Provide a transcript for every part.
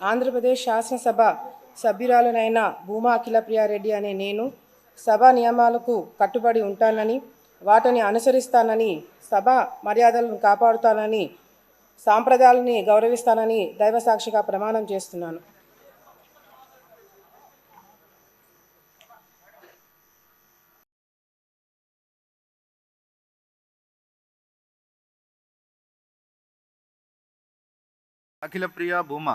ఆంధ్రప్రదేశ్ శాసనసభ సభ్యురాలనైన భూమా అఖిలప్రియారెడ్డి అనే నేను సభ నియమాలకు కట్టుబడి ఉంటానని వాటిని అనుసరిస్తానని సభ మర్యాదలను కాపాడుతానని సాంప్రదాయాలని గౌరవిస్తానని దైవసాక్షిగా ప్రమాణం చేస్తున్నాను. అఖిలప్రియ భూమా.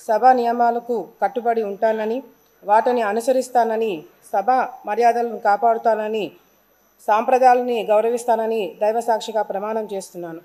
సభ నియమాలకు కట్టుబడి ఉంటానని వాటిని అనుసరిస్తానని సభ మర్యాదలను కాపాడుతానని సాంప్రదాయాలని గౌరవిస్తానని దైవసాక్షిగా ప్రమాణం చేస్తున్నాను.